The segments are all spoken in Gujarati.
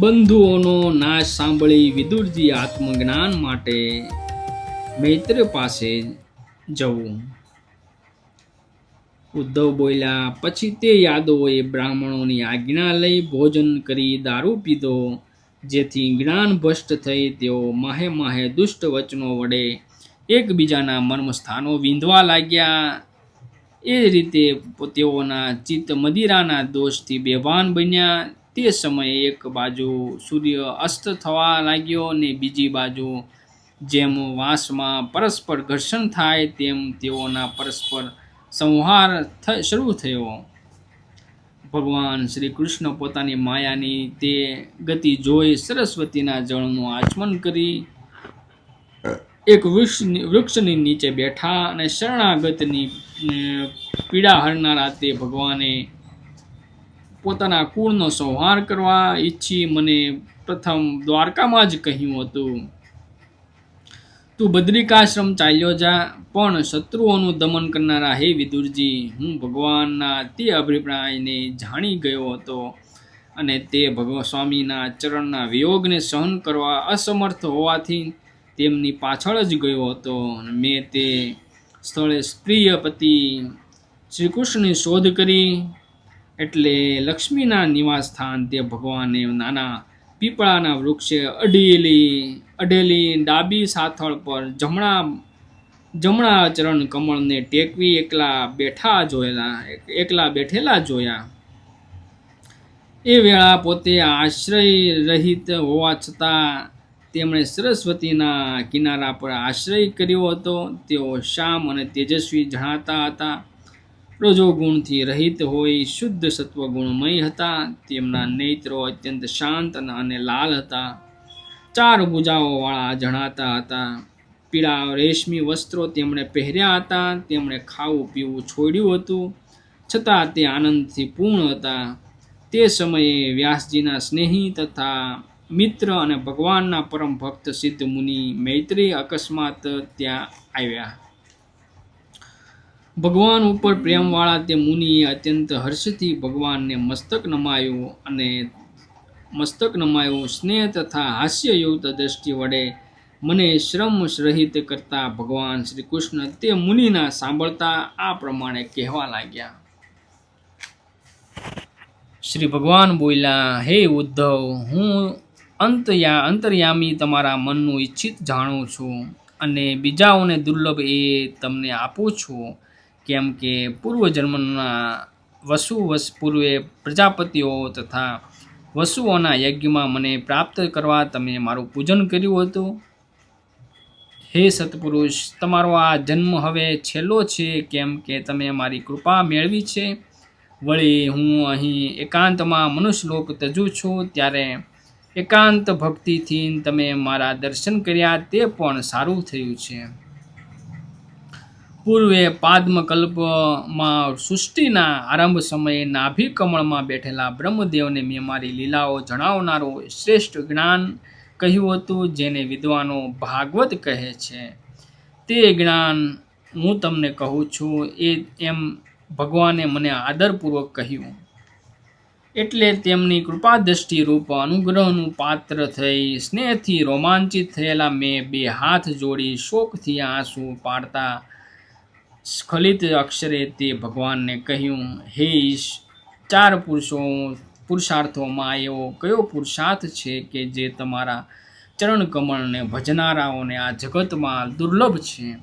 બંધુઓનો નાશ સાંભળી વિદુરજી આત્મજ્ઞાન માટે મૈત્ર પાસે જવું. ઉદ્ધવ બોલ્યા, પછી તે યાદવોએ બ્રાહ્મણોની આજ્ઞા લઈ ભોજન કરી દારૂ પીધો, જેથી જ્ઞાન ભ્રષ્ટ થઈ તેઓ માહે માહે દુષ્ટ વચનો વડે એકબીજાના મર્મસ્થાનો વીંધવા લાગ્યા. એ રીતે તેઓના ચિત્ત મદિરાના દોષથી બેભાન બન્યા. તે સમયે એક બાજુ સૂર્ય અસ્ત થવા લાગ્યો ને બીજી બાજુ જેમ વાંસમાં પરસ્પર ઘર્ષણ થાય તેમ તેઓના પરસ્પર સંહાર શરૂ થયો. ભગવાન શ્રી કૃષ્ણ પોતાની માયાની તે ગતિ જોઈ સરસ્વતીના જળનું આચમન કરી એક વૃક્ષની વૃક્ષની નીચે બેઠા અને શરણાગતની પીડા હરનારા તે ભગવાને પોતાના કુળનો સંહાર કરવા ઈચ્છી મને પ્રથમ દ્વારકામાં જ કહ્યું હતું. તું બદ્રિકાશ્રમ ચાલ્યો જા, પણ શત્રુઓનું દમન કરનારા હે વિદુરજી. હું ભગવાનના તે અભિપ્રાયને જાણી ગયો હતો અને તે ભગવ સ્વામીના ચરણના વિયોગને સહન કરવા અસમર્થ હોવાથી તેમની પાછળ જ ગયો હતો. મેં તે સ્થળે સ્ત્રીય પતિ શ્રી કૃષ્ણની શોધ કરી. એટલે લક્ષ્મીના નિવાસ સ્થાન તે ભગવાને નાના પીપળાના વૃક્ષે અઢેલી અઢેલી ડાબી સાથળ પર જમણા જમણા ચરણ કમળને ટેકવી એકલા બેઠા જોયેલા, એકલા બેઠેલા જોયા. એ વેળા પોતે આશ્રય રહિત હોવા છતાં તેમણે સરસ્વતીના કિનારા પર આશ્રય કર્યો હતો. તેઓ શામ અને તેજસ્વી જણાતા હતા. રજોગુણથી રહિત હોય, શુદ્ધ સત્વગુણમય હતા. તેમના નેત્રો અત્યંત શાંત અને- લાલ હતા. ચાર ભુજાઓવાળા જણાતા હતા. પીળા રેશમી વસ્ત્રો તેમણે પહેર્યા હતા. તેમણે ખાવું પીવું છોડ્યું હતું. છતાં તે આનંદથી પૂર્ણ હતા. તે સમયે વ્યાસજીના સ્નેહી તથા મિત્ર અને ભગવાનના પરમ ભક્ત સિદ્ધ મુનિ મૈત્રી અકસ્માત ત્યાં આવ્યા. ભગવાન ઉપર પ્રેમવાળા તે મુનિએ અત્યંત હર્ષથી ભગવાનને મસ્તક નમાયું અને મસ્તક નમાયું. સ્નેહ તથા હાસ્યયુક્ત દ્રષ્ટિ વડે મને શ્રમ રહિત કરતા ભગવાન શ્રી કૃષ્ણ તે મુનિના સાંભળતા આ પ્રમાણે કહેવા લાગ્યા. શ્રી ભગવાન બોલ્યા, હે ઉદ્ધવ, હું અંતયા, અંતર્યામી તમારા મનનું ઈચ્છિત જાણું છું અને બીજાઓને દુર્લભ એ તમને આપું છું. કેમ કે પૂર્વજન્મના વસુ વસ પૂર્વે પ્રજાપતિઓ તથા વસુઓના યજ્ઞમાં મને પ્રાપ્ત કરવા તમે મારું પૂજન કર્યું હતું. હે સત્પુરુષ, તમારો આ જન્મ હવે છેલ્લો છે, કેમ કે તમે મારી કૃપા મેળવી છે. વળી હું અહીં એકાંતમાં મનુષ્યલોક તજું છું, ત્યારે એકાંત ભક્તિથી તમે મારા દર્શન કર્યા તે પણ સારું થયું છે. પૂર્વે પાદ્મકલ્પમાં સૃષ્ટિના આરંભ સમયે નાભિકમળમાં બેઠેલા બ્રહ્મદેવને મેં મારી લીલાઓ જણાવનારું શ્રેષ્ઠ જ્ઞાન કહ્યું હતું, જેને વિદ્વાનો ભાગવત કહે છે. તે જ્ઞાન હું તમને કહું છું, એ એમ ભગવાને મને આદરપૂર્વક કહ્યું. એટલે તેમની કૃપા દ્રષ્ટિ રૂપ અનુગ્રહનું પાત્ર થઈ, સ્નેહથી રોમાંચિત થયેલા મેં બે હાથ જોડી શોકથી આંસુ પાડતા સ્ખલિત અક્ષરે તે ભગવાનને કહ્યું, હે ઈશ, ચાર પુરુષો, પુરુષાર્થોમાં એવો કયો પુરુષાર્થ છે કે જે તમારા ચરણકમળને ભજનારાઓને આ જગતમાં દુર્લભ છે?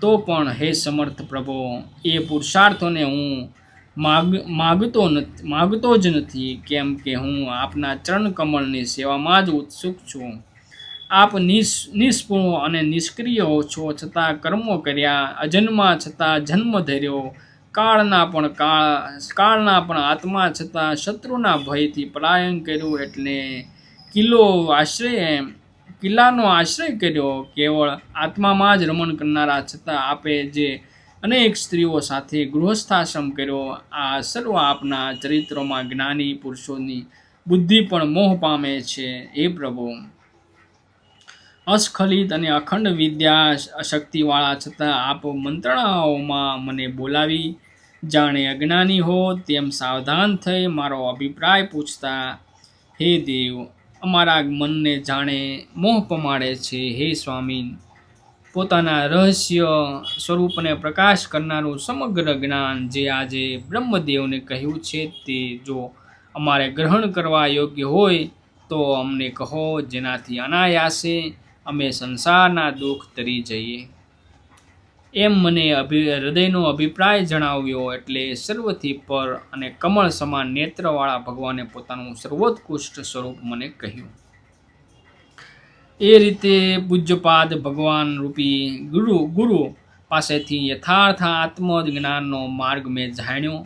તો પણ હે સમર્થ પ્રભો, એ પુરુષાર્થોને હું માગ, માગતો નથી માગતો જ નથી, કેમ કે હું આપના ચરણકમળની સેવામાં જ ઉત્સુક છું. આપ નિષ નિષ્પૂર્ણ અને નિષ્ક્રિય છો છતાં કર્મો કર્યા, અજન્મા છતાં જન્મ ધર્યો, કાળના પણ કાળ, કાળના પણ આત્મા છતાં શત્રુના ભયથી પલાયન કર્યું એટલે કિલ્લો આશ્રય કિલ્લાનો આશ્રય કર્યો, કેવળ આત્મામાં જ રમણ કરનારા છતાં આપે જે અનેક સ્ત્રીઓ સાથે ગૃહસ્થાશ્રમ કર્યો, આ સર્વ આપના ચરિત્રોમાં જ્ઞાની પુરુષોની બુદ્ધિ પણ મોહ પામે છે. હે પ્રભુ! અસ્ખલિત અને અખંડ વિદ્યા શક્તિવાળા છતાં આપ મંત્રણાઓમાં મને બોલાવી. જાણે અજ્ઞાની હો તેમ સાવધાન થઈ મારો અભિપ્રાય પૂછતા, હે દેવ, અમારા મનને જાણે મોહ પમાડે છે, હે સ્વામી. પોતાના રહસ્ય સ્વરૂપને પ્રકાશ કરનારું સમગ્ર જ્ઞાન જે આજે બ્રહ્મદેવને કહ્યું છે તે જો અમારે ગ્રહણ કરવા યોગ્ય હોય તો અમને કહો, જેનાથી અનાયાસે અમે સંસારના દુઃખ તરી જઈએ. એમ મને અભિ, હૃદયનો અભિપ્રાય જણાવ્યો એટલે સર્વથી પર અને કમળ સમાન નેત્રવાળા ભગવાને પોતાનું સર્વોત્કૃષ્ટ સ્વરૂપ મને કહ્યું. એ રીતે પૂજ્યપાદ ભગવાન રૂપી ગુરુ ગુરુ પાસેથી યથાર્થ આત્મજ્ઞાનનો માર્ગ મેં જાણ્યો.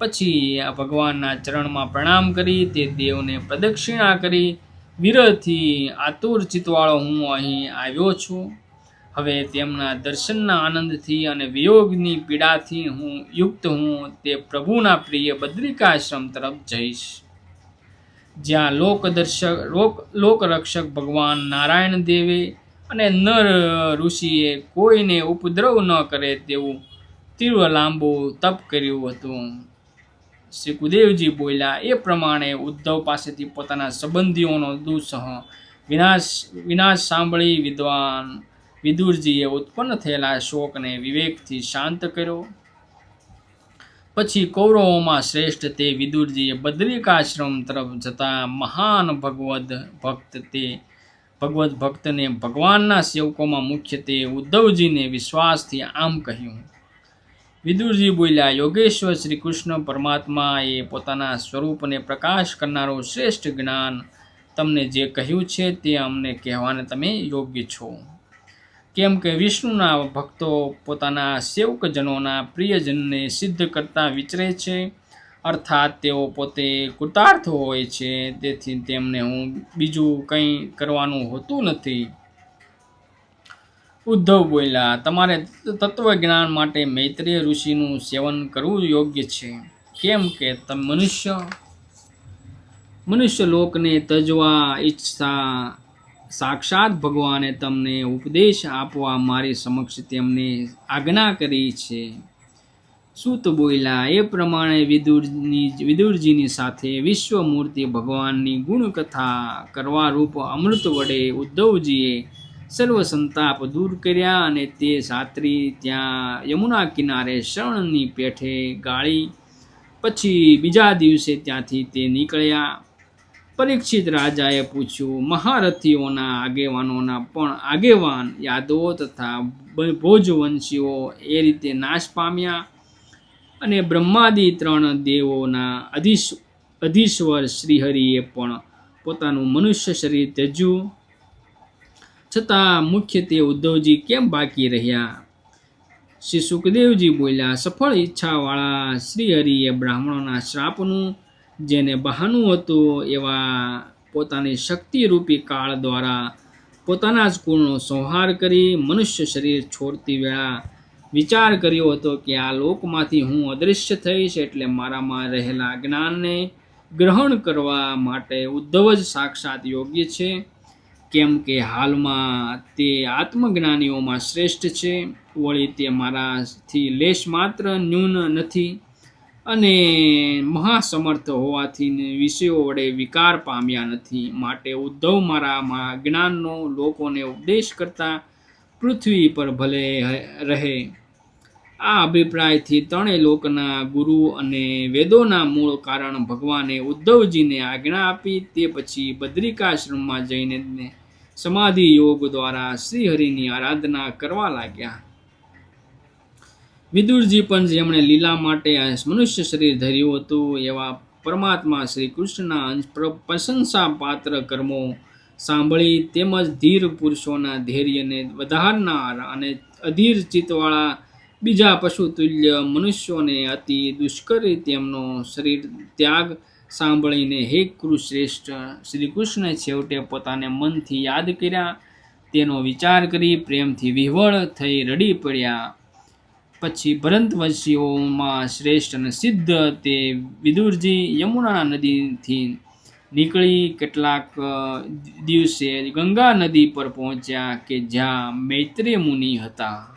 પછી ભગવાનના ચરણમાં પ્રણામ કરી, તે દેવને પ્રદક્ષિણા કરી વિરહથી આતુર ચિતવાળો હું અહીં આવ્યો છું. હવે તેમના દર્શનના આનંદથી અને વિયોગની પીડાથી હું યુક્ત હું તે પ્રભુના પ્રિય બદ્રિકાશ્રમ તરફ જઈશ. જ્યાં લોકદર્શક લોક, લોકરક્ષક ભગવાન નારાયણ દેવે અને નર ઋષિએ કોઈને ઉપદ્રવ ન કરે તેવું તીવ્ર લાંબુ તપ કર્યું હતું. શ્રી કુદેવજી બોલ્યા, એ પ્રમાણે ઉદ્ધવ પાસેથી પોતાના સંબંધીઓનો દુઃસહ વિનાશ વિનાશ સાંભળી વિદ્વાન વિદુરજીએ ઉત્પન્ન થયેલા શોકને વિવેકથી શાંત કર્યો. પછી કૌરવોમાં શ્રેષ્ઠ તે વિદુરજીએ બદ્રિકાશ્રમ તરફ જતા મહાન ભગવદ ભક્ત તે, ભગવદ ભક્તને ભગવાનના સેવકોમાં તે ઉદ્ધવજીને વિશ્વાસથી આમ કહ્યું વિદુરજી બોલ્યા, યોગેશ્વર શ્રી કૃષ્ણ પરમાત્માએ પોતાના સ્વરૂપને પ્રકાશ કરનારું શ્રેષ્ઠ જ્ઞાન તમને જે કહ્યું છે તે અમને કહેવાને તમે યોગ્ય છો. કેમ કે વિષ્ણુના ભક્તો પોતાના સેવકજનોના પ્રિયજનને સિદ્ધ કરતા વિચરે છે, અર્થાત તેઓ પોતે કૃતાર્થ હોય છે, તેથી તેમને હું બીજું કંઈ કરવાનું હોતું નથી. ઉદ્ધવ બોલ્યા, તમારે તત્વજ્ઞાન માટે મૈત્રેય ઋષિનું સેવન કરવું યોગ્ય છે. કેમ કે તમે મનુષ્ય મનુષ્ય લોકને તજવા ઈચ્છતા સાક્ષાત ભગવાને તમને ઉપદેશ આપવા મારી સમક્ષ તેમને આજ્ઞા કરી છે. સૂત બોલ્યા, એ પ્રમાણે વિદુરની, વિદુરજીની સાથે વિશ્વમૂર્તિ ભગવાનની ગુણકથા કરવા રૂપ અમૃત વડે ઉદ્ધવજીએ સર્વ સંતાપ દૂર કર્યા અને તે સાત્રી ત્યાં યમુના કિનારે શરણની પેઠે ગાળી, પછી બીજા દિવસે ત્યાંથી તે નીકળ્યા. પરીક્ષિત રાજાએ પૂછ્યું, મહારથીઓના આગેવાનોના પણ આગેવાન, યાદવો તથા ભોજવંશીઓ એ રીતે નાશ પામ્યા? અને બ્રહ્માદિ ત્રણ દેવોના અધીશ, અધીશ્વર શ્રીહરિએ પણ પોતાનું મનુષ્ય શરીર ત્યજ્યું. છતાં મુખ્યત્વે ઉદ્ધવજી કેમ બાકી રહ્યા? શ્રી સુખદેવજી બોલ્યા, સફળ ઈચ્છાવાળા શ્રીહરિએ બ્રાહ્મણોના શ્રાપનું જેને બહાનું હતું એવા પોતાની શક્તિરૂપી કાળ દ્વારા પોતાના જ કુળનો સંહાર કરી મનુષ્ય શરીર છોડતી વેળા વિચાર કર્યો હતો કે આ લોકમાંથી હું અદૃશ્ય થઈશ એટલે મારામાં રહેલા જ્ઞાનને ગ્રહણ કરવા માટે ઉદ્ધવ જ સાક્ષાત યોગ્ય છે. કેમ કે હાલમાં તે આત્મજ્ઞાનીઓમાં શ્રેષ્ઠ છે, વળી તે મારાથી લેશ માત્ર ન્યૂન નથી અને મહાસમર્થ હોવાથી વિષયો વડે વિકાર પામ્યા નથી. માટે ઉદ્ધવ મારા જ્ઞાનનો લોકોને ઉપદેશ કરતા પૃથ્વી પર ભલે રહે. આ અભિપ્રાયથી ત્રણેય લોકના ગુરુ અને વેદોના મૂળ કારણ ભગવાને ઉદ્ધવજીને આજ્ઞા આપી, તે પછી બદ્રિકાશ્રમમાં જઈને સમાધિ યોગ દ્વારા શ્રીહરિની આરાધના કરવા લાગ્યા. વિદુરજી પણ જેમણે લીલા માટે મનુષ્ય શરીર ધર્યું હતું, એવા પરમાત્મા શ્રી કૃષ્ણના પ્રશંસા પાત્ર કર્મો સાંભળી તેમજ ધીર પુરુષોના ધૈર્યને વધારનાર અને અધીર ચિત્તવાળા બીજા પશુ તુલ્ય મનુષ્યોને અતિ દુષ્કરી તેમનો શરીર ત્યાગ સાંભળીને હે કૃશ્રેષ્ઠ શ્રી કૃષ્ણે છેવટે પોતાને મનથી યાદ કર્યા. તેનો વિચાર કરી પ્રેમથી વિહવળ થઈ રડી પડ્યા. પછી ભરતવંશીઓમાં શ્રેષ્ઠ અને સિદ્ધ તે વિદુરજી યમુના નદીથી નીકળી કેટલાક દિવસે ગંગા નદી પર પહોંચ્યા કે જ્યાં મૈત્રી મુનિ હતા.